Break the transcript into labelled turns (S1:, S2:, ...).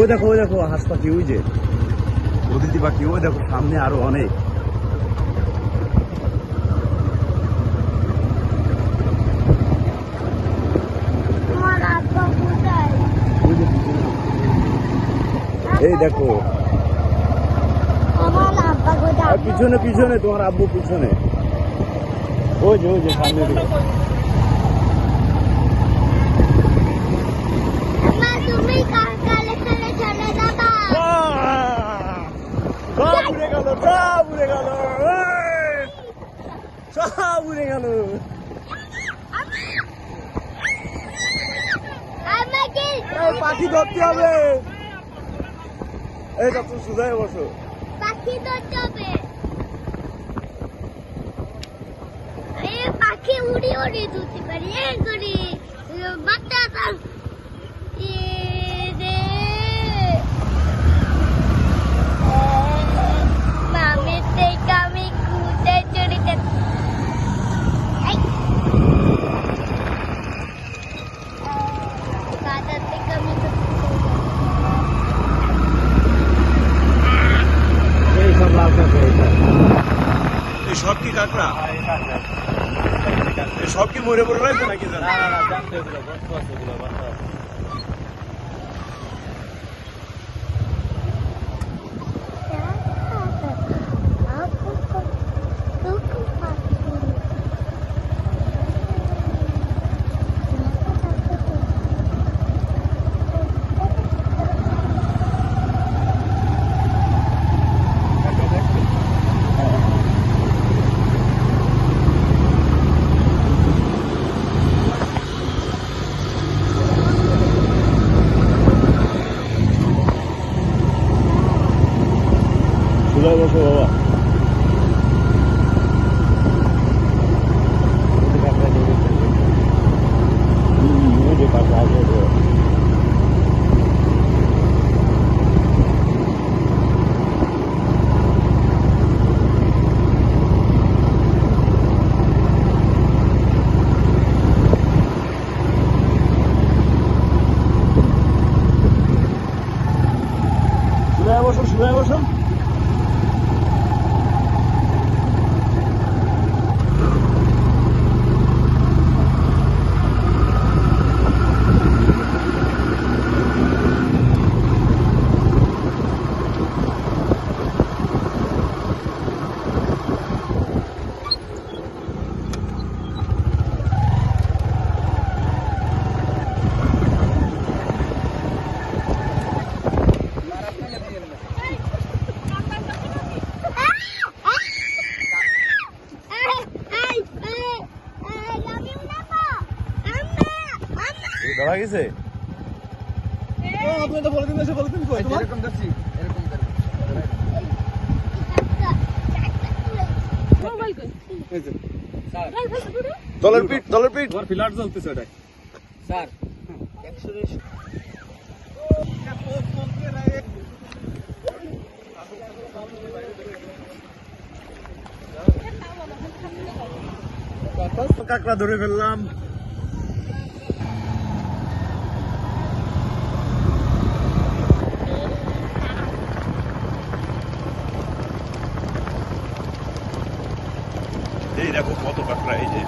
S1: ওই দেখো ওই দেখো হাঁস পাখি ওই যে অদিতি পাখি ওই দেখো সামনে আরও অনেক। এই দেখো। পিছনে পিছনে তোমার আব্বু পিছনে। ওই যে ওই যে সামনে দিকে।
S2: তুমি কার কালে কালে চলে যাবা
S1: সব উড়ে গেল সব উড়ে গেল এই! সব উড়ে গেল। পাখি ধরতে হবে। এই তো তুমি সুধাই বসো।
S2: পাখি ধরতে হবে। পাখি উড়ি উড়ি ধরতে পারি এ করি বাচ্চা
S1: সব
S3: কি কাঁকড়া? সব কি মরে পড়ে রয়েছে নাকি জানো?
S1: সুধাই সুধাই বসো সুধাই বসো এই ধরা গেছে?
S3: আপনি তো এরকম
S1: দলের পিঠ দলের পিঠ।
S3: ফিলার ওটাই।
S1: কাঁকড়া ধরে ফেললাম। দেখো কত কাঁকড়া এই যে।